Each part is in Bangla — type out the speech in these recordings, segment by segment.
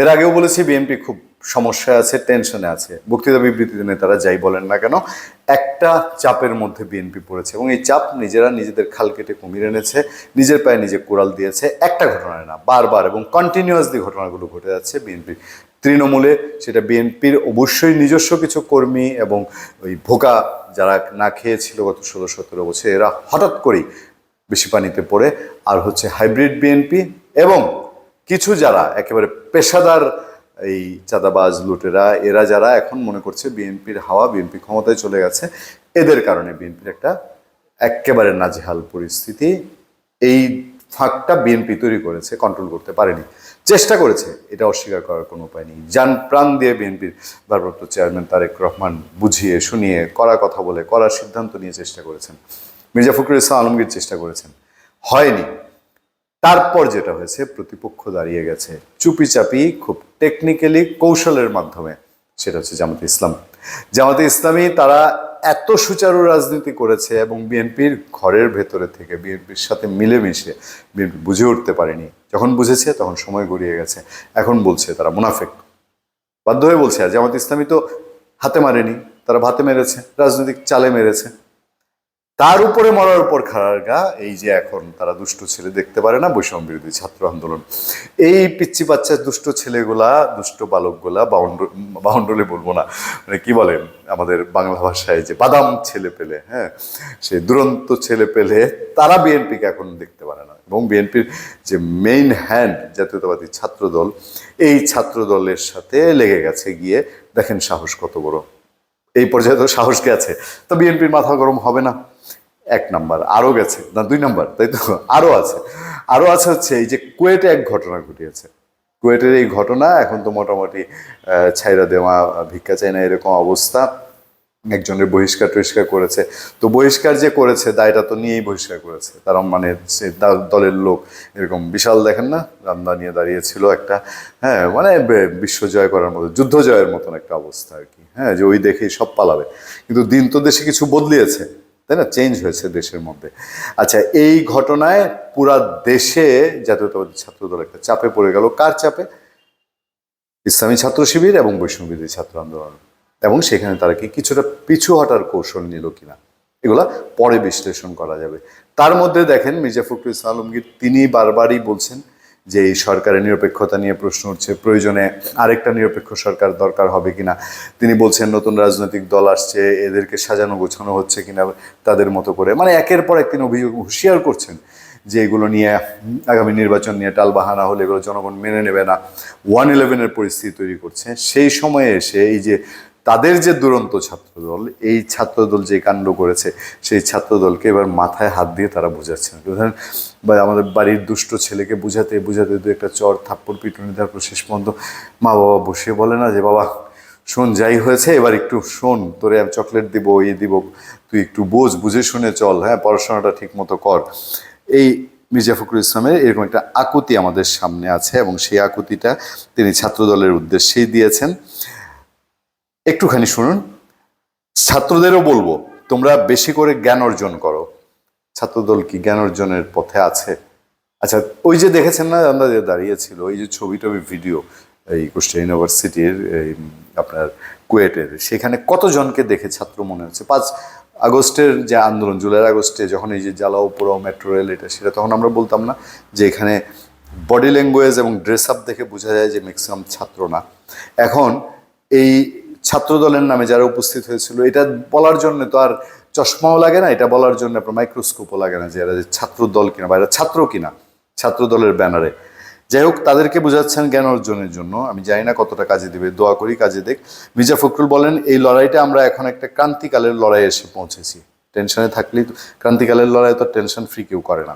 এর আগেও বলেছি, বিএনপি খুব সমস্যায় আছে টেনশনে আছে। বক্তৃতা বিবৃতিতে নেতারা যাই বলেন না কেন, একটা চাপের মধ্যে বিএনপি পড়েছে এবং এই চাপ নিজেরা নিজেদের খাল কেটে কুমির এনেছে, নিজের পায়ে নিজে কোরাল দিয়েছে। একটা ঘটনায় না, বারবার এবং কন্টিনিউয়াসলি ঘটনাগুলো ঘটে যাচ্ছে বিএনপি তৃণমূলে সেটা বিএনপির অবশ্যই নিজস্ব কিছু কর্মী এবং ওই ভোকা যারা না খেয়েছিল গত ষোলো, সতেরো বছর, এরা হঠাৎ করেই বেশি পানিতে পড়ে। আর হচ্ছে হাইব্রিড বিএনপি এবং কিছু যারা একেবারে পেশাদার এই চাঁদাবাজ লুটেরা, এরা যারা এখন মনে করছে বিএনপির হাওয়া, বিএনপি ক্ষমতায় চলে গেছে, এদের কারণে বিএনপির একটা একেবারে নাজেহাল পরিস্থিতি। এই ফাঁকটা বিএনপি তৈরি করেছে কন্ট্রোল করতে পারেনি। চেষ্টা করেছে, এটা অস্বীকার করার কোনো উপায় নেই। যান প্রাণ দিয়ে বিএনপির ভারপ্রাপ্ত চেয়ারম্যান তারেক রহমান বুঝিয়ে, শুনিয়ে করা কথা বলে করার সিদ্ধান্ত নিয়ে চেষ্টা করেছেন। মির্জা ফখরুল ইসলাম আলমগীর চেষ্টা করেছেন। হয়নি। তারপর যেটা হয়েছে, প্রতিপক্ষ দাঁড়িয়ে গেছে। চুপি চাপি খুব টেকনিক্যালি কৌশলের মাধ্যমে। সেটা হচ্ছে জামাতে ইসলাম। জামাতে ইসলামী তারা এত সুচারু রাজনীতি করেছে এবং বিএনপির ঘরের ভেতরে থেকে, বিএনপির সাথে মিলেমিশে বিএনপি বুঝে উঠতে পারেনি। যখন বুঝেছে, তখন সময় গড়িয়ে গেছে। এখন বলছে তারা মুনাফেক। বাধ্য হয়ে বলছে, আর জামাত ইসলামী তো হাতে মারেনি। তারা ভাতে মেরেছে, রাজনৈতিক চালে মেরেছে। তার উপরে মরার উপর খাড়ার গা, এই যে এখন তারা দুষ্ট ছেলে দেখতে পারে না, বৈষম্য বিরোধী ছাত্র আন্দোলন। এই পিচ্ছি বাচ্চা দুষ্ট ছেলেগুলা, দুষ্ট বালকগুলা বাউন্ড বাউন্ডলে বলব না মানে কি বলেন আমাদের বাংলা ভাষায় যে বাদাম ছেলে পেলে হ্যাঁ সে দুরন্ত ছেলে পেলে, তারা বিএনপিকে এখন দেখতে পারে না। এবং বিএনপির যে মেইন হ্যান্ড জাতীয়তাবাদী ছাত্র দল এই ছাত্র দলের সাথে লেগে গেছে গিয়ে, দেখেন সাহস কত বড়। এই পর্যায়ে তো সাহস গেছে তো বিএনপির মাথা গরম হবে না। এক নাম্বার, আরও গেছে, না দুই নাম্বার, তাই তো? আরও আছে। আরও আছে হচ্ছে এই যে কুয়েটে এক ঘটনা ঘটিয়েছে। কুয়েটের এই ঘটনা, এখন তো মোটামুটি ছাইরা দেওয়া, ভিক্ষা চাই না এরকম অবস্থা। একজনের বহিষ্কার টহিষ্কার করেছে। তো বহিষ্কার যে করেছে, দায়টা তো নিয়েই বহিষ্কার করেছে। তার মানে দলের লোক, এরকম বিশাল দেখেন না? রান্না নিয়ে দাঁড়িয়েছিল একটা হ্যাঁ মানে বিশ্ব জয় করার মতো, যুদ্ধ জয়ের মতন একটা অবস্থা আর কি। হ্যাঁ যে ওই দেখেই সব পালাবে। কিন্তু দিন তো দেশে কিছু বদলিয়েছে। তাই না? চেঞ্জ হয়েছে দেশের মধ্যে। আচ্ছা এই ঘটনায় পুরা দেশে জাতীয়তাবাদী ছাত্রদল একটা চাপে পড়ে গেল। কার চাপে? ইসলামী ছাত্র শিবির এবং বৈষ্ণববিধি ছাত্র আন্দোলন। এবং সেখানে তারা কি কিছুটা পিছু হটার কৌশল নিল কিনা? এগুলা পরে বিশ্লেষণ করা যাবে। তার মধ্যে দেখেন মির্জা ফখরুল ইসলাম আলমগীর, তিনি বারবারই বলছেন যে এই সরকারের নিরপেক্ষতা নিয়ে প্রশ্ন উঠছে, প্রয়োজনে আরেকটা নিরপেক্ষ সরকার দরকার হবে কিনা? তিনি বলছেন, নতুন রাজনৈতিক দল আসছে, এদেরকে সাজানো গোছানো হচ্ছে কিনা তাদের মতো করে। মানে একের পর এক তিনি অভিযোগ হুঁশিয়ার করছেন যে এগুলো নিয়ে, আগামী নির্বাচন নিয়ে টালবাহানা হলে এগুলো জনগণ মেনে নেবে না। ওয়ান ইলেভেনের পরিস্থিতি তৈরি করছে। সেই সময়ে এসে এই যে তাদের যে দুরন্ত ছাত্রদল, এই ছাত্রদল যে কাণ্ড করেছে, সেই ছাত্রদলকে এবার মাথায় হাত দিয়ে তারা বোঝাচ্ছেন ধরেন বা আমাদের বাড়ির দুষ্ট ছেলেকে বুঝাতে বুঝাতে দু একটা চর থাপ্পড় পিটুনি তারপর শেষ পর্যন্ত মা বাবা বসে বলে না যে, বাবা, শোন, যাই হয়েছে, এবার একটু শোন, তোরে আমি চকলেট দিব ইয়ে দিব, তুই একটু বোঝ, বুঝে শুনে চল হ্যাঁ পড়াশোনাটা ঠিক মতো কর। এই মির্জা ফখরুল ইসলামের এরকম একটা আকুতি আমাদের সামনে আছে এবং সেই আকুতিটা তিনি ছাত্রদলের উদ্দেশ্যেই দিয়েছেন। একটুখানি শুনুন। ছাত্রদেরও বলব, তোমরা বেশি করে জ্ঞান অর্জন করো। ছাত্রদল কি জ্ঞান অর্জনের পথে আছে? আচ্ছা ওই যে দেখেছেন না, আমরা যে দাঁড়িয়েছিল ওই যে ছবি টবি ভিডিও, এই কুষ্টিয়া ইউনিভার্সিটির, এই আপনার কুয়েটের, সেখানে কতজনকে দেখে ছাত্র মনে হচ্ছে? পাঁচ আগস্টের যে আন্দোলন, জুলাই আগস্টে যখন এই যে জ্বালাও পোড়াও মেট্রো রেল এটা সেটা তখন আমরা বলতাম না, যে এখানে বডি ল্যাঙ্গুয়েজ এবং ড্রেস আপ দেখে বোঝা যায় যে ম্যাক্সিমাম ছাত্র না। এখন এই ছাত্রদলের নামে যারা উপস্থিত হয়েছিল, এটা বলার জন্য তো আর চশমাও লাগে না, এটা বলার জন্য আপনার মাইক্রোস্কোপও লাগে না যে এরা যে ছাত্র দল কিনা বা এরা ছাত্র কিনা ছাত্র দলের ব্যানারে। যাই হোক, তাদেরকে বোঝাচ্ছেন জ্ঞান অর্জনের জন্য। আমি জানি না কতটা কাজে দেবে, দোয়া করি কাজে দেখ মির্জা ফখরুল বলেন, এই লড়াইটা আমরা এখন একটা ক্রান্তিকালের লড়াই এসে পৌঁছেছি। টেনশনে থাকলেই ক্রান্তিকালের লড়াই তো টেনশন ফ্রি কেউ করে না।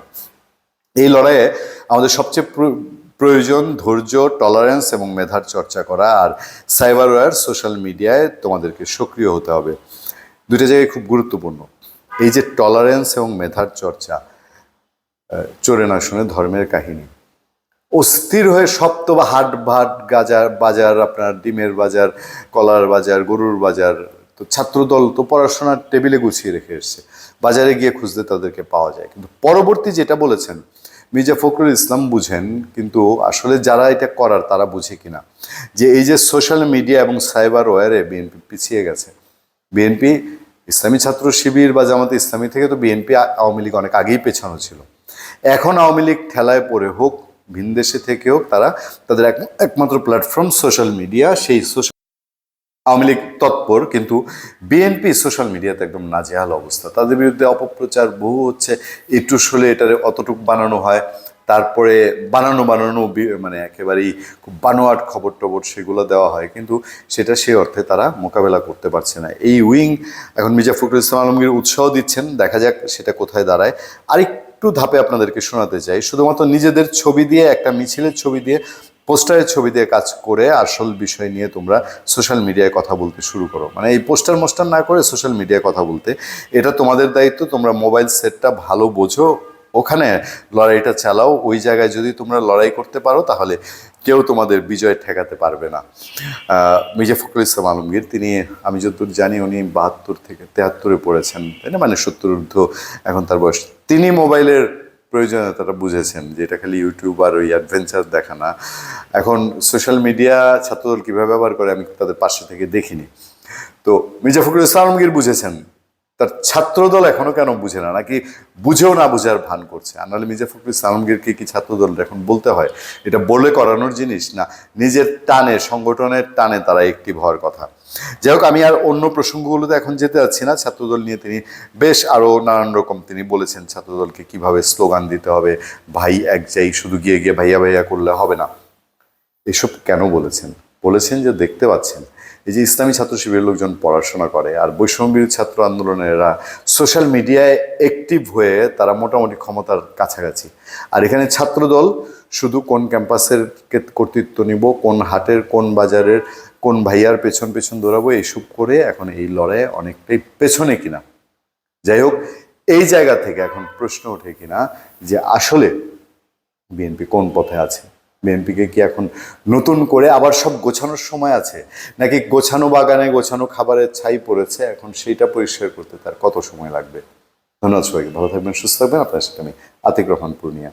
এই লড়াইয়ে আমাদের সবচেয়ে প্রয়োজন, ধৈর্য টলারেন্স এবং মেধার চর্চা করা আর সাইবার ওয়্যার সোশ্যাল মিডিয়ায় তোমাদেরকে সক্রিয় হতে হবে। দুটো জায়গায় খুব গুরুত্বপূর্ণ। এই যে টলারেন্স এবং মেধার চর্চা চোরে না শুনে ধর্মের কাহিনী। অস্থির হয়ে সপ্ত বা হাট ভাট গাজার বাজার, আপনার ডিমের বাজার, কলার বাজার, গরুর বাজার, তো ছাত্রদল তো পড়াশোনার টেবিলে গুছিয়ে রেখে এসছে। বাজারে গিয়ে খুঁজতে তাদেরকে পাওয়া যায়। কিন্তু পরবর্তী যেটা বলেছেন মির্জা ফখরুল ইসলাম বুঝেন, কিন্তু আসলে যারা এটা করার তারা বুঝে কিনা। যে এই যে সোশ্যাল মিডিয়া এবং সাইবার ওয়ারে বিএনপি পিছিয়ে গেছে। বিএনপি ইসলামী ছাত্র শিবির বা জামাতে ইসলামী থেকে তো বিএনপি আওয়ামী লীগ অনেক আগেই পেছানো ছিল। এখন আওয়ামী লীগ ঠেলায় পড়ে হোক, ভিনদেশে থেকে হোক, তারা তাদের এক- একমাত্র প্ল্যাটফর্ম সোশ্যাল মিডিয়া সেই সোশ্যাল আওয়ামী লীগ তৎপর, কিন্তু বিএনপি সোশ্যাল মিডিয়াতে একদম নাজেহাল অবস্থা। তাদের বিরুদ্ধে অপপ্রচার বহু হচ্ছে, একটু হলে এটারে অতটুক বানানো হয়, তারপরে বানানো বানানো মানে একেবারেই খুব বানোয়াট খবর টবর সেগুলো দেওয়া হয়, কিন্তু সেটা সেই অর্থে তারা মোকাবেলা করতে পারছে না। এই উইং এখন মির্জা ফখরুল ইসলাম আলমগীর উৎসাহ দিচ্ছেন, দেখা যাক সেটা কোথায় দাঁড়ায়। আরেকটু ধাপে আপনাদেরকে শোনাতে চাই, শুধুমাত্র নিজেদের ছবি দিয়ে, একটা মিছিলের ছবি দিয়ে পোস্টারের ছবি দিয়ে কাজ করে আসল বিষয় নিয়ে তোমরা সোশ্যাল মিডিয়ায় কথা বলতে শুরু করো। মানে এই পোস্টার মোস্টার না করে সোশ্যাল মিডিয়ায় কথা বলতে, এটা তোমাদের দায়িত্ব, তোমরা মোবাইল সেটটা ভালো বোঝো, ওখানে লড়াইটা চালাও, ওই জায়গায় যদি তোমরা লড়াই করতে পারো, তাহলে কেউ তোমাদের বিজয় ঠেকাতে পারবে না। মির্জা ফখরুল ইসলাম আলমগীর, তিনি আমি যতদূর জানি, উনি বাহাত্তর থেকে তেহাত্তরে পড়েছেন, তাই না? মানে সত্তর ঊর্ধ্ব, এখন তার বয়স। তিনি মোবাইলের প্রয়োজনীয়তাটা বুঝেছেন যে এটা খালি ইউটিউব আর ওই অ্যাডভেঞ্চার দেখা না। এখন সোশ্যাল মিডিয়া ছাত্রদল কীভাবে ব্যবহার করে আমি তাদের পাশে থেকে দেখিনি। তো মির্জা ফখরুল ইসলাম আলমগীর বুঝেছেন, তার ছাত্রদল এখনও কেন বুঝে না, নাকি বুঝেও না বুঝার ভান করছে? আর নাহলে মির্জা ফখরুল ইসলাম আলমগীরকে কি ছাত্রদল এখন বলতে হয়? এটা বলে করানোর জিনিস না, নিজের টানে, সংগঠনের টানে তারা একটি হওয়ার কথা। যাই হোক, আমি আর অন্য প্রসঙ্গগুলোতে এখন যেতে যাচ্ছি না। ছাত্রদল নিয়ে তিনি বেশ আরও নানান রকম তিনি বলেছেন ছাত্রদলকে কীভাবে স্লোগান দিতে হবে, ভাই এক যাই, শুধু গিয়ে গিয়ে ভাইয়া ভাইয়া করলে হবে না। এসব কেন বলেছেন? বলেছেন যে দেখতে পাচ্ছেন, এই যে ইসলামী ছাত্র শিবিরের লোকজন পড়াশোনা করে আর বৈষম্যবিরোধী ছাত্র আন্দোলনেরা সোশ্যাল মিডিয়ায় অ্যাক্টিভ হয়ে তারা মোটামুটি ক্ষমতার কাছাকাছি। আর এখানে ছাত্রদল শুধু কোন ক্যাম্পাসের কর্তৃত্ব নিব, কোন হাটের, কোন বাজারের কোন ভাইয়ার পেছন পেছন দৌড়াবো এইসব করে এখন এই লড়াইয়ে অনেকটাই পেছনে কিনা। যাই হোক, এই জায়গা থেকে এখন প্রশ্ন ওঠে কিনা যে আসলে বিএনপি কোন পথে আছে? বিএনপিকে কি এখন নতুন করে আবার সব গোছানোর সময় আছে? নাকি গোছানো বাগানে গোছানো খাবারের ছাই পড়েছে, এখন সেইটা পরিষ্কার করতে তার কত সময় লাগবে? ধন্যবাদ সবাইকে, ভালো থাকবেন, সুস্থ থাকবেন। আপনার সাথে আমি আতিক রহমান পূর্ণিয়া।